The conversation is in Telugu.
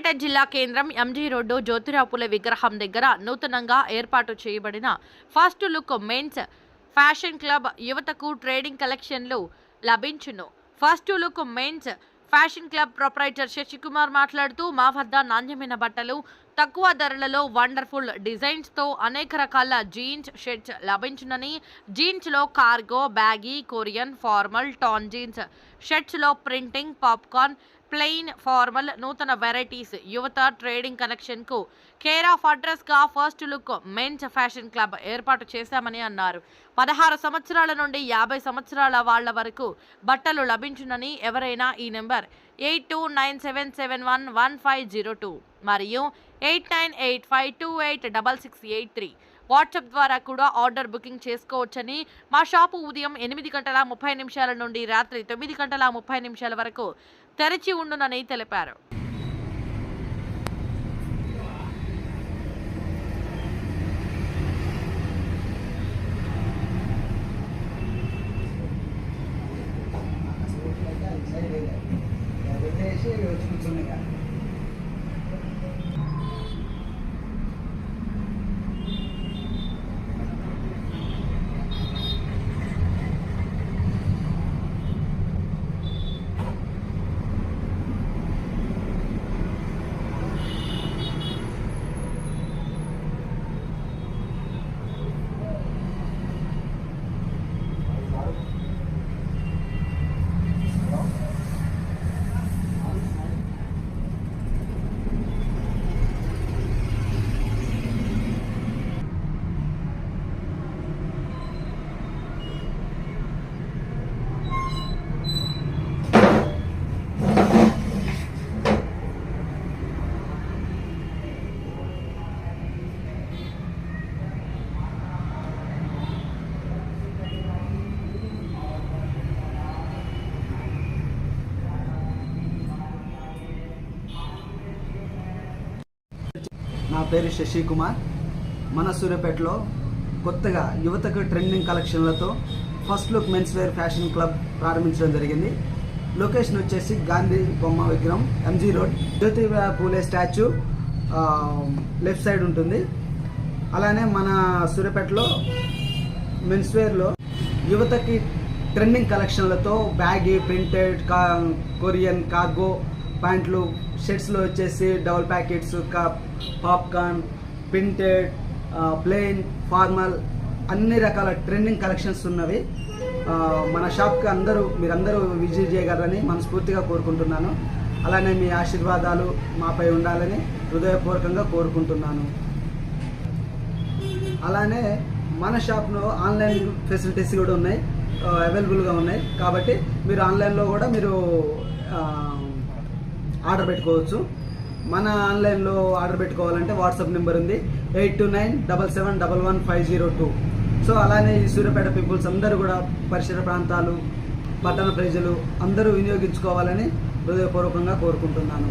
సూర్యాపేట జిల్లా కేంద్రం ఎంజీ రోడ్డు జ్యోతిరావుపుల విగ్రహం దగ్గర నూతనంగా ఏర్పాటు చేయబడిన first look men's fashion club యువతకు ట్రేడింగ్ కలెక్షన్లు లభించును. First look men's fashion club proprietor Sasikumar మాట్లాడుతూ మా వద్ద నాణ్యమైన బట్టలు తక్కువ ధరలలో వండర్ఫుల్ డిజైన్స్తో అనేక రకాల జీన్స్ షర్ట్స్ లభించునని జీన్స్లో cargo baggy Korean formal tan jeans షర్ట్స్లో printing popcorn plain formal నూతన వెరైటీస్ యువత ట్రేడింగ్ కనెక్షన్కు care of అడ్రస్గా first look men's fashion club ఏర్పాటు చేశామని అన్నారు. పదహారు సంవత్సరాల నుండి యాభై సంవత్సరాల వాళ్ళ వరకు బట్టలు లభించునని ఎవరైనా ఈ number eight two nine seven seven one one five zero two మరియు eight nine eight five two eight double six eight three. WhatsApp ద్వారా కూడా ఆర్డర్ బుకింగ్ చేసుకోవచ్చని మా షాపు ఉదయం ఎనిమిది గంటల ముప్పై నిమిషాల నుండి రాత్రి తొమ్మిది గంటల ముప్పై నిమిషాల వరకు తెరచి ఉండునని తెలిపారు. వచ్చి కూర్చుంది నా పేరు శశి కుమార్ మన సూర్యాపేటలో కొత్తగా యువతకు trending కలెక్షన్లతో first look men's wear fashion club ప్రారంభించడం జరిగింది. లొకేషన్ వచ్చేసి గాంధీ బొమ్మ విగ్రహం MG road. Jyoti Phule statue left side ఉంటుంది. అలానే మన సూర్యాపేటలో మెన్స్ వేర్లో యువతకి ట్రెండింగ్ కలెక్షన్లతో బ్యాగీ ప్రింటెడ్ కా కొరియన్ కార్గో ప్యాంట్లు షర్ట్స్లో వచ్చేసి double packets cup popcorn printed plain formal అన్ని రకాల ట్రెండింగ్ కలెక్షన్స్ ఉన్నవి. మన షాప్కి అందరూ మీరందరూ విజిట్ చేయగలరని మనస్ఫూర్తిగా కోరుకుంటున్నాను. అలానే మీ ఆశీర్వాదాలు మాపై ఉండాలని హృదయపూర్వకంగా కోరుకుంటున్నాను. అలానే మన షాప్లో ఆన్లైన్ ఫెసిలిటీస్ కూడా ఉన్నాయి అవైలబుల్గా ఉన్నాయి. కాబట్టి మీరు ఆన్లైన్లో కూడా మీరు ఆర్డర్ పెట్టుకోవచ్చు. మన ఆన్లైన్లో ఆర్డర్ పెట్టుకోవాలంటే వాట్సాప్ నెంబర్ ఉంది. Eight two nine double seven double one five zero two. So అలానే ఈ సూర్యాపేట పీపుల్స్ అందరూ కూడా పరిసర ప్రాంతాలు పట్టణ ప్రజలు అందరూ వినియోగించుకోవాలని హృదయపూర్వకంగా కోరుకుంటున్నాను.